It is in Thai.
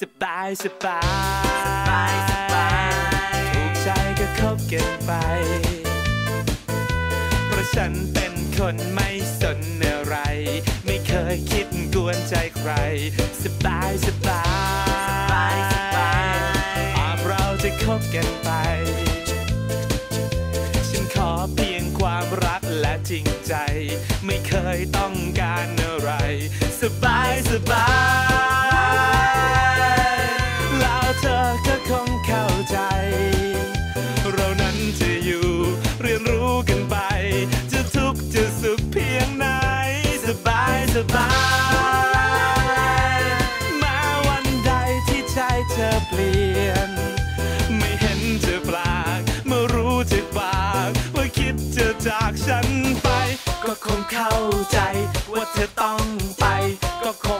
สบายสบายสบายถูกใจก็คบกันไป เพราะฉันเป็นคนไม่สนอะไร ไม่เคยคิดกวนใจใคร สบายสบายอาเราจะคบกันไป ฉันขอเพียงความรักและจริงใจ ไม่เคยต้องการอะไร สบายสบาย สบาย มาวันใดที่ใจเธอเปลี่ยน ไม่เห็นเธอปลากเมื่อรู้จากปากว่าคิดจะจากฉันไป ก็คงเข้าใจว่าเธอต้องไป ก็คง